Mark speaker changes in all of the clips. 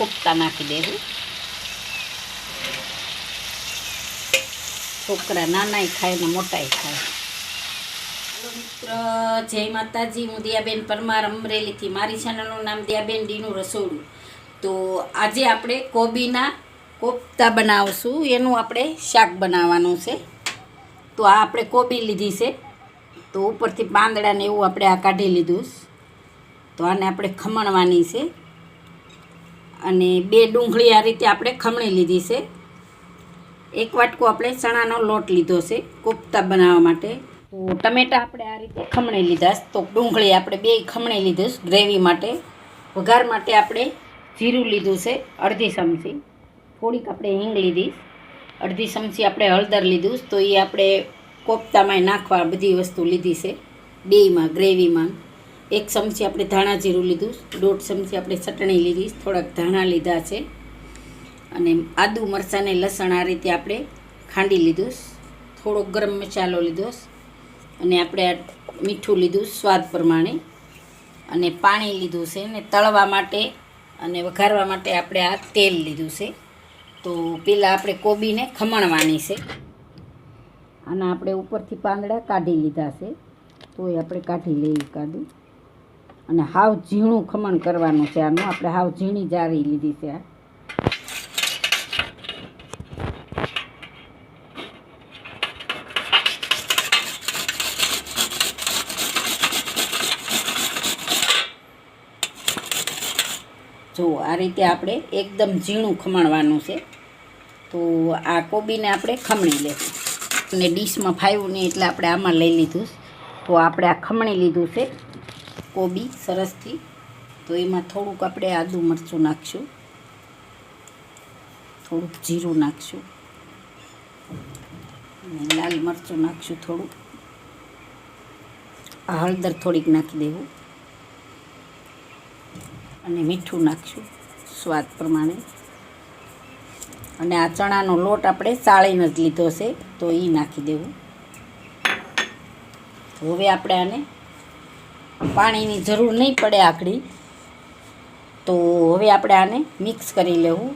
Speaker 1: કોફતા નાખી દેવું. છોકરા નાનાય ખાય ને મોટાય ખાય. મિત્ર, જય માતાજી. હું દિયાબેન પરમાર અમરેલીથી. મારી ચેનલનું નામ દિયાબેન ડીનું રસોડું. તો આજે આપણે કોબીના કોફતા બનાવશું. એનું આપણે શાક બનાવવાનું છે. તો આ આપણે કોબી લીધી છે. તો ઉપરથી પાંદડાને એવું આપણે આ કાઢી લીધું તો આને આપણે ખમણવાની છે. અને બે ડુંગળી આ રીતે આપણે ખમણી લીધી છે. એક વાટકો આપણે ચણાનો લોટ લીધો છે, કોફતા બનાવવા માટે. તો ટમેટા આપણે આ રીતે ખમણી લીધા તો ડુંગળી આપણે બે ખમણી લીધું ગ્રેવી માટે. વઘાર માટે આપણે જીરું લીધું છે, અડધી ચમચી. થોડીક આપણે હિંગ લીધી અડધી ચમચી આપણે હળદર લીધું. તો એ આપણે કોફતામાં નાખવા બધી વસ્તુ લીધી છે, બેયમાં, ગ્રેવીમાં. એક ચમચી આપણે ધાણા જીરું લીધું, દોઢ ચમચી આપણે ચટણી લીધી, થોડાક ધાણા લીધા છે. અને આદુ મરચાં ને લસણ આ રીતે આપણે ખાંડી લીધું થોડોક ગરમ મસાલો લીધો અને આપણે આ મીઠું લીધું સ્વાદ પ્રમાણે. અને પાણી લીધું છે ને તળવા માટે અને વઘારવા માટે આપણે આ તેલ લીધું છે. તો પહેલાં આપણે કોબીને ખમણવાની છે. આના આપણે ઉપરથી પાંદડા કાઢી લીધા છે. તોય આપણે કાઢી લઈ કાઢું અને હાવ ઝીણું ખમણ કરવાનું છે આનું. આપણે હાવ ઝીણી જારી લીધી છે. આ જો, આ રીતે આપણે એકદમ ઝીણું ખમણવાનું છે. તો આ કોબીને આપણે ખમણી લેશું. અને ડીશમાં ફાવ્યું નહીં એટલે આપણે આમાં લઈ લીધું તો આપણે આ ખમણી લીધું છે. કોબી સરસથી. તો એમાં થોડુંક આપણે આદુ મરચું નાખશું. થોડુંક જીરું નાખશું. અને લાલ મરચું નાખશું થોડુંક. હળદર થોડીક નાખી દેવું. અને મીઠું નાખશું સ્વાદ પ્રમાણે. અને આ ચણાનો લોટ આપણે ચાળીને જ લીધો છે, તો એ નાખી દેવું. હવે આપણે આને પાણીની જરૂર નહીં પડે આકડી તો હવે આપણે આને મિક્સ કરી લેવું.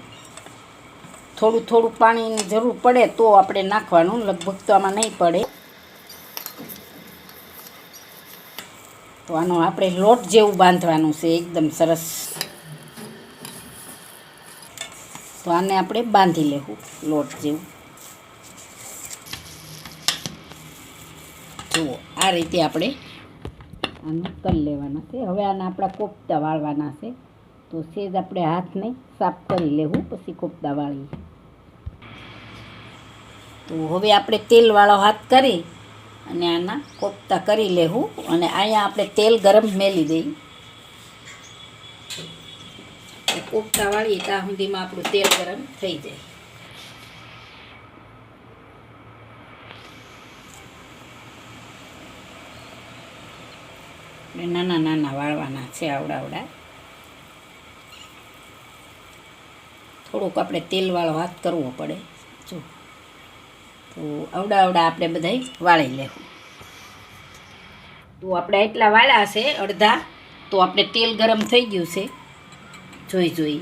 Speaker 1: થોડું થોડું પાણીની જરૂર પડે તો આપણે નાખવાનું, લગભગ તો આમાં નહીં પડે. તો આનો આપણે લોટ જેવું બાંધવાનું છે, એકદમ સરસ. તો આને આપણે બાંધી લેવું, લોટ જેવું. જુઓ, આ રીતે આપણે આનું કરી લેવાના છે. હવે આના આપણા કોફતા વાળવાના છે. તો સેજ આપણે હાથને સાફ કરી લેવું, પછી કોફતા વાળીએ. તો હવે આપણે તેલવાળો હાથ કરી અને આના કોફતા કરી લેવું અને અહીંયા આપણે તેલ ગરમ મેલી દઈ કોફતા વાળીએ ત્યાં સુધીમાં આપણું તેલ ગરમ થઈ જાય. આપણે નાના નાના વાળવાના છે આવડાવડા થોડુંક આપણે તેલવાળો હાથ કરવો પડે. જો. તો આવડા આવડા આપણે બધાય વાળી લેવું. તો આપણે એટલા વાળા છે અડધા, તો આપણે તેલ ગરમ થઈ ગયું છે. જોઈ જોઈ.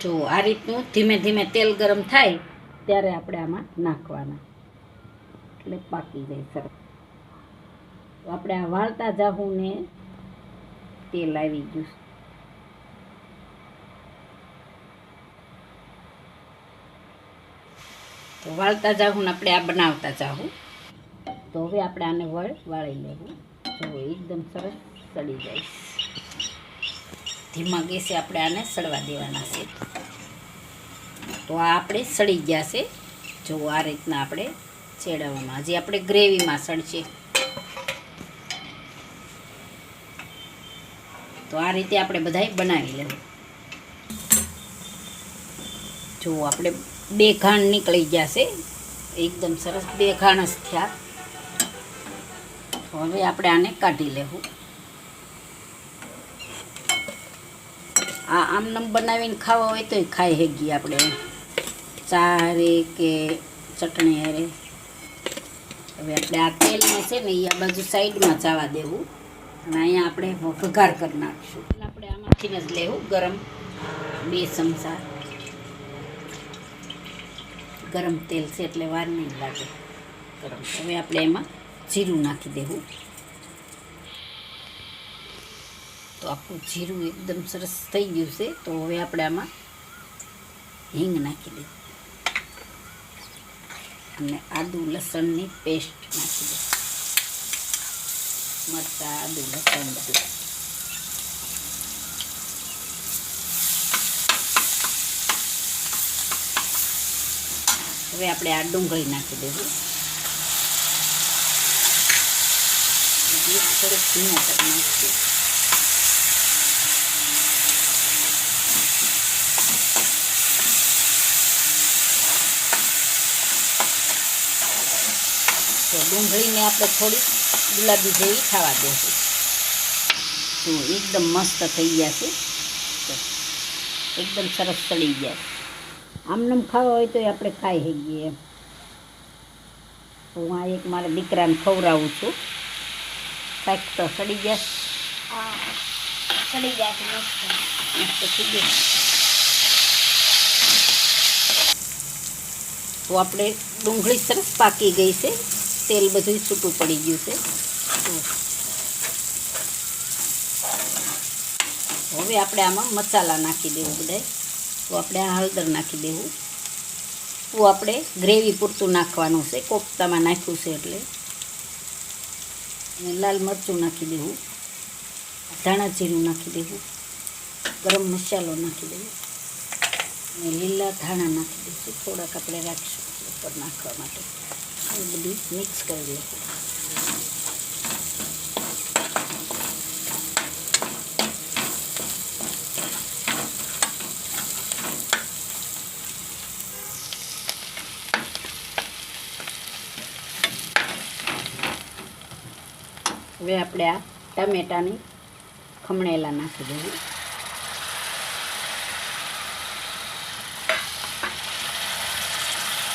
Speaker 1: જો આ રીતનું ધીમે ધીમે તેલ ગરમ થાય, ત્યારે આપણે આમાં નાખવાના. એટલે પાકી જાય સરસ. આપણે આ વાળતા જાહું ને તેલ આવી ગયું તો વાળતા જાહું ને આપણે આ બનાવતા જાહું. તો હવે આપણે આને વળ વાળી લેવું. જો એકદમ સરસ સડી જાય ધીમા ગેસે આપણે આને સડવા દેવાના છે. તો આ આપણે સડી ગયા છે. જો આ રીતના આપણે ચેડાવવામાં, હજી આપણે ગ્રેવીમાં સડશે તો આ રીતે આપણે બધાય બનાવી લેવું. જો આપણે બે ઘાણ નીકળી ગયા છે. એકદમ સરસ બે ઘાણ જ થયા. હવે આપણે આને કાઢી લેવું. આ આમનમ બનાવીને ખાવા હોય તોય ખાઈ હેગી આપણે. ચા હારે કે ચટણી હારે હવે આપણે આ તેલને છે ને એ આ બાજુ સાઈડમાં જવા દેવું. અને અહીંયા આપણે વઘાર કરી નાખીશું. એટલે આપણે આમાંથી જ લેવું, ગરમ બે ચમચા. ગરમ તેલ છે એટલે વાર નહીં લાગે. ગરમ. હવે આપણે એમાં જીરું નાખી દેવું. તો આપણું જીરું એકદમ સરસ થઈ ગયું છે, તો હવે આપણે આમાં હિંગ નાખી દઈએ. અને આદુ લસણની પેસ્ટ નાખી દઈએ. મરચાં, આદુ, લસણ બધું. હવે આપણે આ ડુંગળી નાખી દેવું. થોડુંક ધીમો કરી નાખીએ તો ડુંગળીને આપણે થોડી ગુલાબી જેવી ખાવા દેશું તો એકદમ મસ્ત થઈ ગયા છે. એકદમ સરસ ચડી ગયા આમનામ ખાવા હોય તો આપણે ખાઈ શકીએ એમ. તો હું આ એક મારા દીકરાને ખવડાવું છું. કાંઈક તો સડી ગયા.
Speaker 2: મસ્ત
Speaker 1: થઈ ગયું. તો આપણે ડુંગળી સરસ પાકી ગઈ છે. તેલ બધું છૂટું પડી ગયું છે. હવે આપણે આમાં મસાલા નાખી દેવું બધાય. તો આપણે આ હળદર નાખી દેવું. તો આપણે ગ્રેવી પૂરતું નાખવાનું છે. કોફતામાં નાખ્યું છે એટલે. લાલ મરચું નાખી દેવું. ધાણા જીરું નાખી દેવું. ગરમ મસાલો નાખી દેવું. અને લીલા ધાણા નાખી દઈશું થોડાક આપણે રાખીશું ઉપર નાખવા માટે. એ બધી મિક્સ કરી લઈશું હવે આપણે આ ટામેટાની ખમણેલા નાખી દઈએ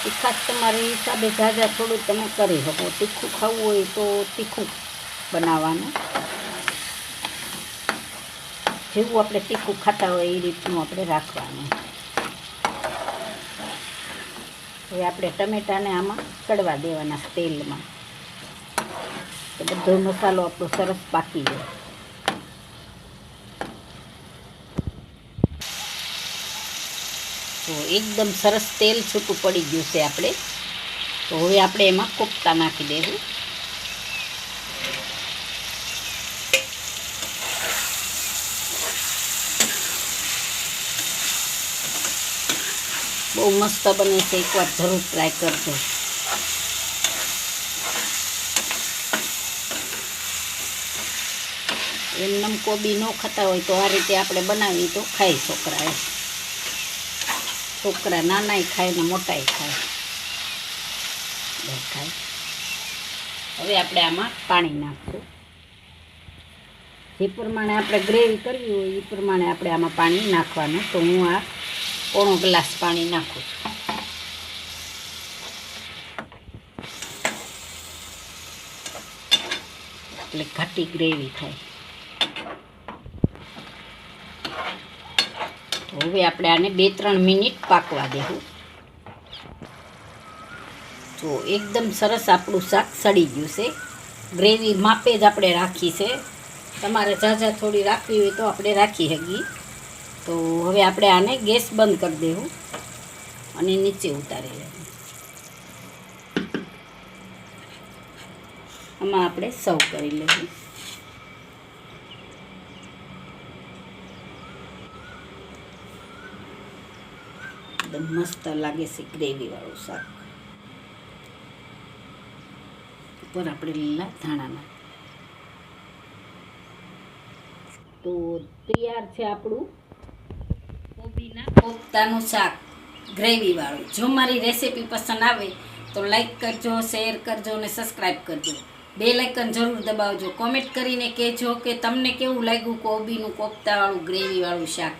Speaker 1: તીખાશ તમારી હિસાબે ઝાઝા થોડું તમે કરી શકો. તીખું ખાવું હોય તો તીખું બનાવવાનું. જેવું આપણે તીખું ખાતા હોય એ રીતનું આપણે રાખવાનું. હવે આપણે ટમેટાને આમાં કડવા દેવાના તેલમાં. બધો મસાલો આપણો સરસ પાકી જાય તો એકદમ સરસ તેલ છૂટું પડી ગયું છે આપણે. તો હવે આપણે એમાં કોફતા નાખી દેવું. બહુ મસ્ત બને છે, એકવાર જરૂર ટ્રાય કરજો. એમનેમ કોબી ન ખાતા હોય તો આ રીતે આપણે બનાવી તો ખાઈ છોકરાએ છોકરા નાનાય ખાય ને મોટાય ખાય. ખાય હવે આપણે આમાં પાણી નાખશું. જે પ્રમાણે આપણે ગ્રેવી કરવી હોય એ પ્રમાણે આપણે આમાં પાણી નાખવાનું. તો હું આ પોણો ગ્લાસ પાણી નાખું છું. એટલે ઘાટી ગ્રેવી થાય. હવે આપણે આને બે ત્રણ મિનિટ પાકવા દેવું તો એકદમ સરસ આપણું શાક સડી ગયું છે. ગ્રેવી માપે જ આપણે રાખી છે. તમારે ઝાઝા થોડી રાખવી હોય તો આપણે રાખી શકીએ. તો હવે આપણે આને ગેસ બંધ કરી દેવું અને નીચે ઉતારી લેવું. આમાં આપણે સર્વ કરી લેવું. એકદમ મસ્ત લાગે છે ગ્રેવી વાળું શાક. ઉપર આપણે લીલા ધાણાના. તો તૈયાર છે આપણું કોબીના કોફતાનું શાક ગ્રેવી વાળું જો મારી રેસીપી પસંદ આવે તો લાઈક કરજો, શેર કરજો અને સબસ્ક્રાઈબ કરજો. બે લાઇકન જરૂર દબાવજો. કોમેન્ટ કરીને કહેજો કે તમને કેવું લાગ્યું કોબીનું, કોફતાવાળું, ગ્રેવીવાળું શાક?